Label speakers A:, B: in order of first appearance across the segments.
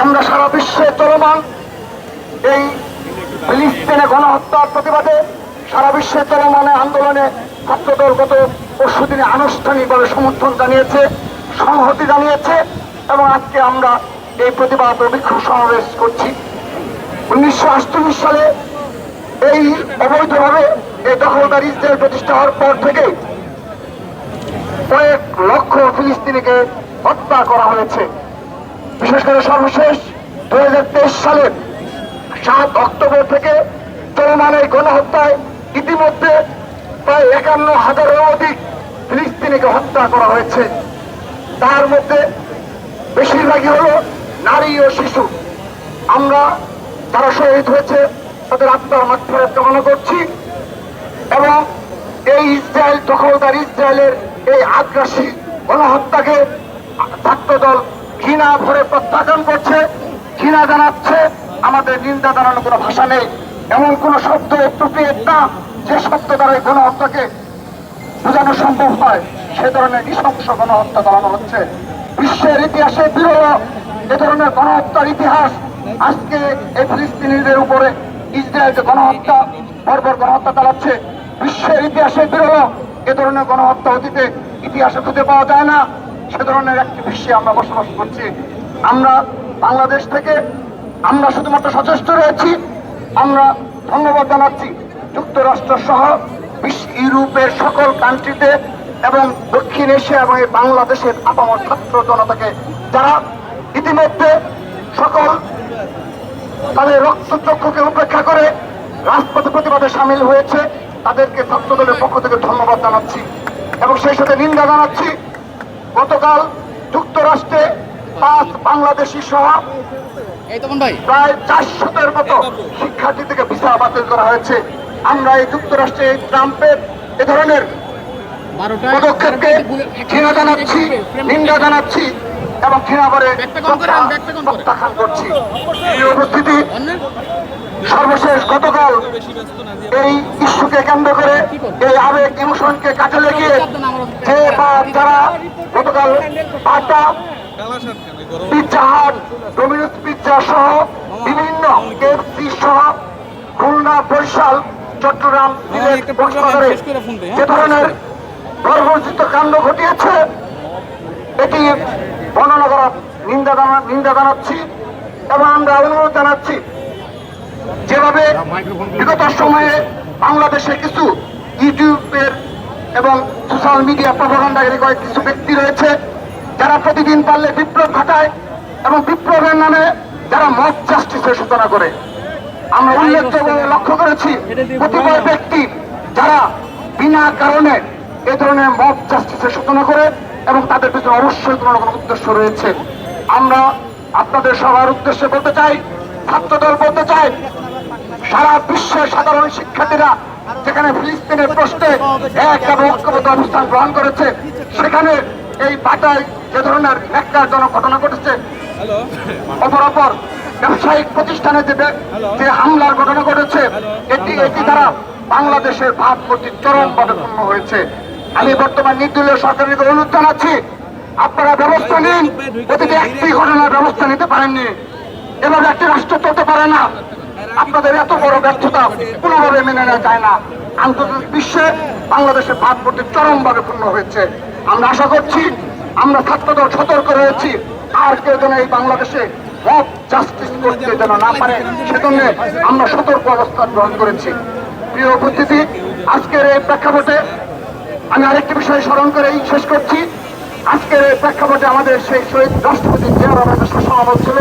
A: আমরা সারা বিশ্বে চলমান এই ফিলিস্তিনে গণহত্যার প্রতিবাদে সারা বিশ্বে চলমান আন্দোলনে ছাত্রদল গত পরশু দিনে আনুষ্ঠানিকভাবে সমর্থন জানিয়েছে, সংহতি জানিয়েছে এবং আজকে আমরা এই প্রতিবাদ বিক্ষোভ সমাবেশ করছি। উনিশশো আটচল্লিশ সালে এই অবৈধভাবে এই দখলদার প্রতিষ্ঠা হওয়ার পর থেকে কয়েক লক্ষ ফিলিস্তিনিকে হত্যা করা হয়েছে। বিশেষ করে সর্বশেষ দুই হাজার তেইশ সালের সাত অক্টোবর থেকে চলমান এই গণহত্যায় ইতিমধ্যে প্রায় একান্ন হাজারের অধিক ফিলিস্তিনিকে হত্যা করা হয়েছে। তার মধ্যে বেশিরভাগই হল নারী ও শিশু। আমরা যারা শহীদ হয়েছে, তাদের আত্মার মাত্রায় কামনা করছি এবং এই ইসরায়েল দখলদার ইসরায়েলের এই আগ্রাসী গণহত্যাকে ছাত্রদল ঘৃণা ভরে প্রত্যাখ্যান করছে, ঘৃণা জানাচ্ছে, আমাদের নিন্দা জানানোর কোনো ভাষা নেই, এমন কোন শব্দ অ্যাপ্রোপ্রিয়েট না যে শব্দ দ্বারা এই গণহত্যাকে বোঝানো সম্ভব হয়, সে ধরনের নৃশংস গণহত্যা চালানো হচ্ছে। বিশ্বের ইতিহাসে বিরল এ ধরনের গণহত্যার ইতিহাস। আজকে এই ফিলিস্তিনিদের উপরে ইসরায়েল যে গণহত্যা, বর্বর গণহত্যা চালাচ্ছে। বিশ্বের ইতিহাসে বিরল এ ধরনের গণহত্যা অতীতে ইতিহাসে খুঁজে পাওয়া যায় না। সে ধরনের একটি বিশ্বে আমরা বসবাস করছি। আমরা বাংলাদেশ থেকে আমরা শুধুমাত্র সচেষ্ট রয়েছি, আমরা ধন্যবাদ জানাচ্ছি যুক্তরাষ্ট্র সহ ইউরোপের সকল কান্ট্রিতে এবং দক্ষিণ এশিয়া এবং বাংলাদেশের আপামর ছাত্র জনতাকে যারা ইতিমধ্যে সকল তাদের রক্তচক্ষুকে উপেক্ষা করে রাজপথে প্রতিবাদে সামিল হয়েছে, তাদেরকে ছাত্র দলের পক্ষ থেকে ধন্যবাদ জানাচ্ছি এবং সেই সাথে নিন্দা জানাচ্ছি গতকাল যুক্তরাষ্ট্রে পাঁচ বাংলাদেশি সহ প্রায় চারশোটের মতো শিক্ষার্থী থেকে ভিসা বাতিল করা হয়েছে। আমরা এই যুক্তরাষ্ট্রে ট্রাম্পের এ ধরনের পদক্ষেপকে ঘৃণা জানাচ্ছি নিন্দা জানাচ্ছি এবং ঘৃণা করে। প্রত্যাখ্যান করছি। এই উপস্থিতি সর্বশেষ গতকাল এই ইস্যুকে কেন্দ্র করে এই আবেগ ইমোশনকে কাজে লেগে যে বা যারা Bata Pizza Hut Domino's pizza সহ বিভিন্ন কেএফসি সহ খুলনা বরিশাল চট্টগ্রাম সিলেট
B: একটা program
A: কক্সবাজারে
B: শেষ করে ফোন দে, হ্যাঁ?
A: যে ধরনের গর্বজিত কাণ্ড ঘটিয়েছে এটি বর্ণনা করা নিন্দা নিন্দা জানাচ্ছি এবং আমরা অনুরোধ জানাচ্ছি যেভাবে বিগত সময়ে বাংলাদেশে কিছু ইউটিউবের এবং সোশ্যাল মিডিয়া প্রভাকাণ্ডাকারী কয়েক কিছু ব্যক্তি রয়েছে যারা প্রতিদিন পারলে বিপ্লব ঘটায় এবং বিপ্লবের নামে যারা মত জাস্টিসের সূচনা করে। আমরা উল্লেখযোগ্য লক্ষ্য করেছি কতিপয় ব্যক্তি যারা বিনা কারণে এ ধরনের মব জাস্টিসের সূচনা করে এবং তাদের পিছনে অবশ্যই কোনো কোনো উদ্দেশ্য রয়েছে। আমরা আপনাদের সবার উদ্দেশ্যে বলতে চাই, ছাত্রদল বলতে চাই, সারা বিশ্বের সাধারণ শিক্ষার্থীরা যেখানে ফিলিস্তিনের প্রশ্নে এক এবং ঐক্যবদ্ধ অবস্থান গ্রহণ করেছে, সেখানে এই বাটায় যে ধরনের ন্যাক্কারজনক ঘটনা ঘটেছে অপরাপর ব্যবসায়িক প্রতিষ্ঠানে যে যে হামলার ঘটনা ঘটেছে এটি এটি দ্বারা বাংলাদেশের ভাবমূর্তি চরমভাবে পূর্ণ হয়েছে। আমি বর্তমান নির্দলীয় সরকারের অনুরোধ জানাচ্ছি আপনারা ব্যবস্থা নিন। প্রতিটি একটি ঘটনার ব্যবস্থা নিতে পারেননি। এভাবে একটি রাষ্ট্র চলতে পারে না। আপনাদের এত বড় ব্যর্থতা কোনোভাবে মেনে নেওয়া যায় না। আন্তর্জাতিক বিশ্বে বাংলাদেশের ভাবমূর্তি চরমভাবে পূর্ণ হয়েছে। আমরা আশা করছি, আমরা ছাত্রদল সতর্ক রয়েছি, আর কেউ যেন এই বাংলাদেশে মব জাস্টিস করতে যেন না পারে, সেজন্য আমরা সতর্ক অবস্থান গ্রহণ করেছি। প্রিয় উপস্থিতি, আজকের এই প্রেক্ষাপটে আমি আরেকটি বিষয় স্মরণ করেই শেষ করছি। আজকের এই প্রেক্ষাপটে আমাদের সেই শহীদ রাষ্ট্রপতি জিয়া রহমানের সুসংবাদ ছিল।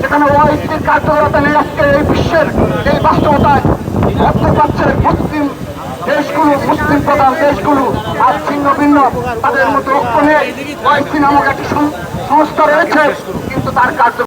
A: যেখানে ওয়াইসির কার্যকরতা নেই আজকে এই বিশ্বের এই বাস্তবতায় মধ্যপ্রাচ্যের মুসলিম দেশগুলো, মুসলিম প্রধান দেশগুলো আর ছিন্ন ভিন্ন, তাদের ঐক্য নেই নামক একটি সংস্থা রয়েছে, কিন্তু তার কার্য